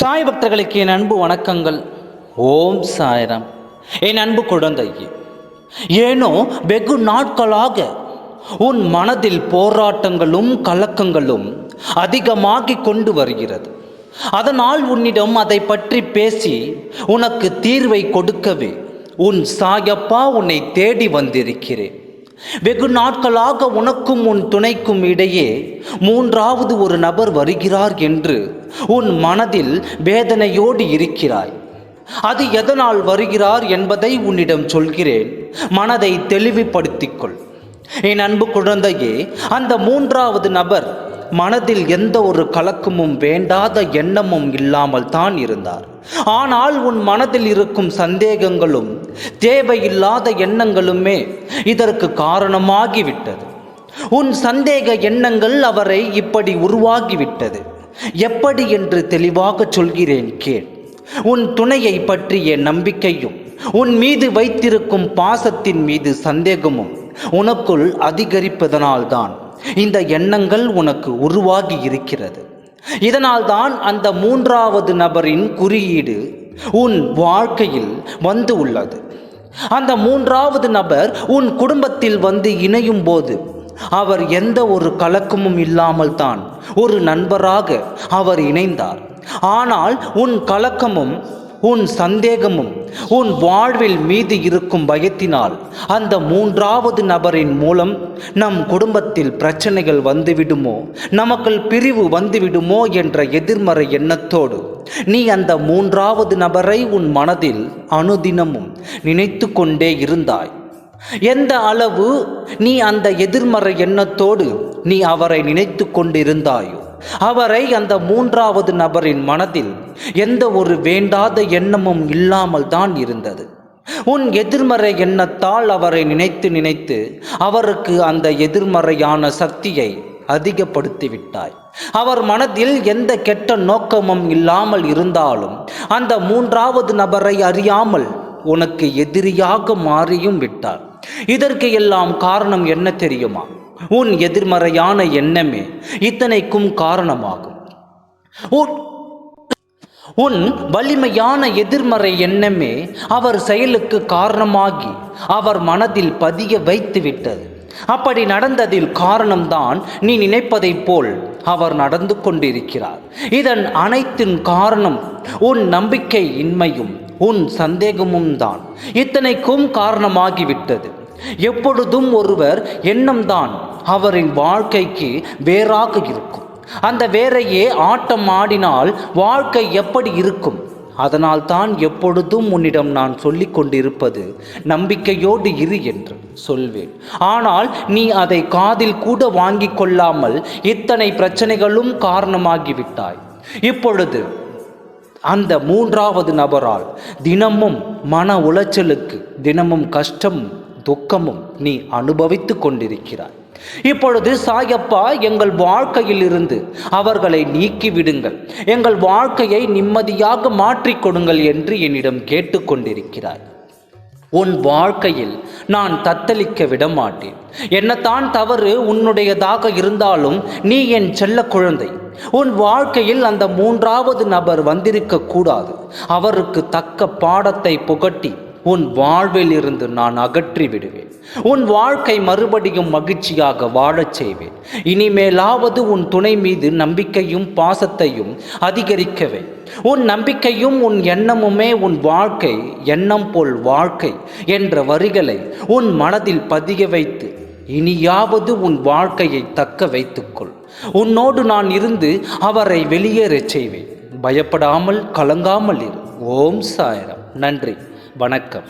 சாய் பக்தர்களுக்கு என் அன்பு வணக்கங்கள். ஓம் சாய்ராம். என் அன்பு குழந்தையே ஏனோ வெகு நாட்களாக உன் மனதில் போராட்டங்களும் கலக்கங்களும் அதிகமாகி கொண்டு வருகிறது. அதனால் உன்னிடம் அதை பற்றி பேசி உனக்கு தீர்வை கொடுக்கவே உன் சாயப்பா உன்னை தேடி வந்திருக்கிறேன். வெகு நாட்களாக உனக்கும் உன் துணைக்கும் இடையே மூன்றாவது ஒரு நபர் வருகிறார் என்று உன் மனதில் வேதனையோடு இருக்கிறாய். அது எதனால் வருகிறார் என்பதை உன்னிடம் சொல்கிறேன். மனதை தெளிவுபடுத்திக்கொள். என் அன்பு குழந்தையே அந்த மூன்றாவது நபர் மனதில் எந்த ஒரு கலக்கமும் வேண்டாத எண்ணமும் இல்லாமல் தான் இருந்தார். ஆனால் உன் மனதில் இருக்கும் சந்தேகங்களும் தேவையில்லாத எண்ணங்களுமே இதற்கு காரணமாகிவிட்டது. உன் சந்தேக எண்ணங்கள் அவரை இப்படி உருவாகிவிட்டது. எப்படி என்று தெளிவாக சொல்கிறேன் கேள். உன் துணையை பற்றிய நம்பிக்கையும் உன் மீது வைத்திருக்கும் பாசத்தின் மீது சந்தேகமும் உனக்குள் அதிகரிப்பதனால்தான் இந்த எண்ணங்கள் உனக்கு உருவாகி இருக்கிறது. இதனால்தான் அந்த மூன்றாவது நபரின் குறியீடு உன் வாழ்க்கையில் வந்து உள்ளது. அந்த மூன்றாவது நபர் உன் குடும்பத்தில் வந்து இணையும் போது அவர் எந்த ஒரு கலக்கமும் இல்லாமல் தான் ஒரு நண்பராக அவர் இணைந்தார். ஆனால் உன் கலக்கமும் உன் சந்தேகமும் உன் வாழ்வில் மீது இருக்கும் பயத்தினால் அந்த மூன்றாவது நபரின் மூலம் நம் குடும்பத்தில் பிரச்சனைகள் வந்துவிடுமோ? நமக்குள் பிரிவு வந்துவிடுமோ என்ற எதிர்மறை எண்ணத்தோடு நீ அந்த மூன்றாவது நபரை உன் மனதில் அனுதினமும் நினைத்து கொண்டே இருந்தாய். எந்த அளவு நீ அந்த எதிர்மறை எண்ணத்தோடு நீ அவரை நினைத்து கொண்டிருந்தாயோ அவரை அந்த மூன்றாவது நபரின் மனதில் எந்த ஒரு வேண்டாத எண்ணமும் இல்லாமல் தான் இருந்தது. உன் எதிர்மறை எண்ணத்தால் அவரை நினைத்து நினைத்து அவருக்கு அந்த எதிர்மறையான சக்தியை அதிகப்படுத்தி விட்டாய் அவர் மனதில் எந்த கெட்ட நோக்கமும் இல்லாமல் இருந்தாலும் அந்த மூன்றாவது நபரை அறியாமல் உனக்கு எதிரியாக மாறியும் விட்டார். இதற்கு எல்லாம் காரணம் என்ன தெரியுமா? உன் எதிர்மறையான எண்ணமே இத்தனைக்கும் காரணமாகும். உன் உன் வலிமையான எதிர்மறை எண்ணமே அவர் செயலுக்கு காரணமாகி அவர் மனதில் பதிய வைத்து விட்டது. அப்படி நடந்ததில் காரணம்தான் நீ நினைப்பதைப் போல் அவர் நடந்து கொண்டிருக்கிறார். இதன் அனைத்தின் காரணம் உன் நம்பிக்கை இன்மையும் உன் சந்தேகமும் தான். இத்தனைக்கும் காரணமாகிவிட்டது. எப்பொழுதும் ஒருவர் எண்ணம்தான் அவரின் வாழ்க்கைக்கு வேறாக இருக்கும். அந்த வேறையே ஆட்டம் ஆடினால் வாழ்க்கை எப்படி இருக்கும்? அதனால் தான் எப்பொழுதும் உன்னிடம் நான் சொல்லிக் கொண்டிருப்பது நம்பிக்கையோடு இரு என்று சொல்வேன். ஆனால் நீ அதை காதில் கூட வாங்கிக் கொள்ளாமல் இத்தனை பிரச்சனைகளும் காரணமாகிவிட்டாய். இப்பொழுது அந்த மூன்றாவது நபரால் தினமும் மன உளைச்சலுக்கு தினமும் கஷ்டமும் துக்கமும் நீ அனுபவித்து கொண்டிருக்கிறாய். இப்பொழுது சாயப்பா எங்கள் வாழ்க்கையில் இருந்து அவர்களை நீக்கிவிடுங்கள். எங்கள் வாழ்க்கையை நிம்மதியாக மாற்றிக் கொடுங்கள் என்று என்னிடம் கேட்டுக்கொண்டிருக்கிறாய் உன் வாழ்க்கையில் நான் தத்தளிக்க விட மாட்டேன் என்னத்தான் தவறு உன்னுடையதாக இருந்தாலும் நீ என் செல்ல குழந்தை. உன் வாழ்க்கையில் அந்த மூன்றாவது நபர் வந்திருக்க கூடாது. அவருக்கு தக்க பாடத்தை புகட்டி உன் வாழ்வில் இருந்து நான் அகற்றி விடுவேன். உன் வாழ்க்கை மறுபடியும் மகிழ்ச்சியாக வாழச் செய்வேன். இனிமேலாவது உன் துணை மீது நம்பிக்கையும் பாசத்தையும் அதிகரிக்கவே. உன் நம்பிக்கையும் உன் எண்ணமுமே உன் வாழ்க்கை எண்ணம் போல் வாழ்க்கை என்ற வரிகளை உன் மனதில் பதிய வைத்து இனியாவது உன் வாழ்க்கையை தக்க வைத்துக்கொள். உன்னோடு நான் இருந்து அவரை வெளியேறச் செய்வேன். பயப்படாமல் கலங்காமல் இரு. ஓம் சாயரம். நன்றி. வணக்கம்.